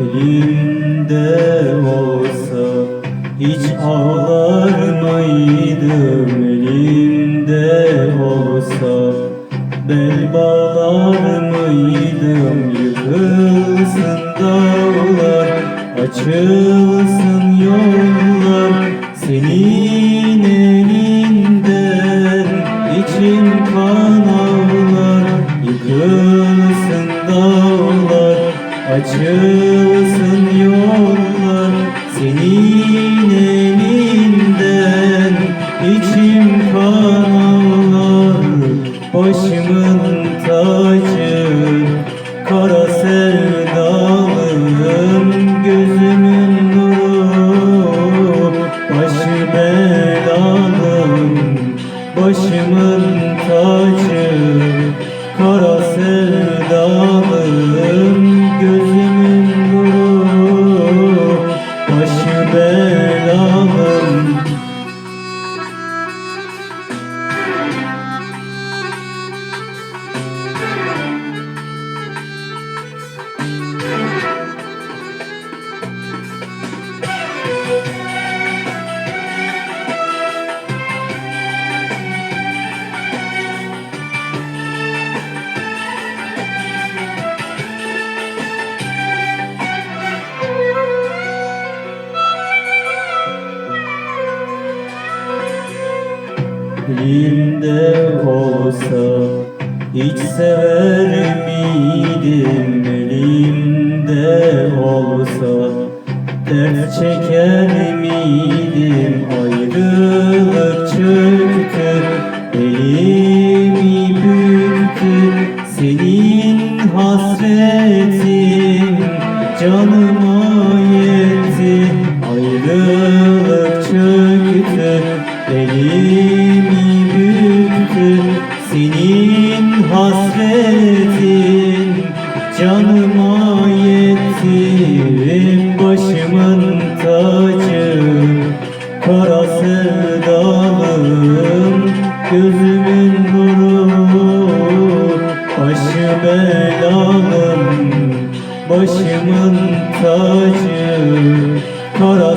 Elimde olsa hiç ağlar mıydım? Elimde olsa bel bağlar mıydım? Yıkılsın dağlar açılsın Açılsın Elimde olsa hiç sever miydim? Elimde olsa dert çeker miydim? Ayrılık çöktü elimi büktü Senin hasretin canıma yetti. Ayrılık çöktü elimi Gözümün nuru başı belalım Başımın tacı kara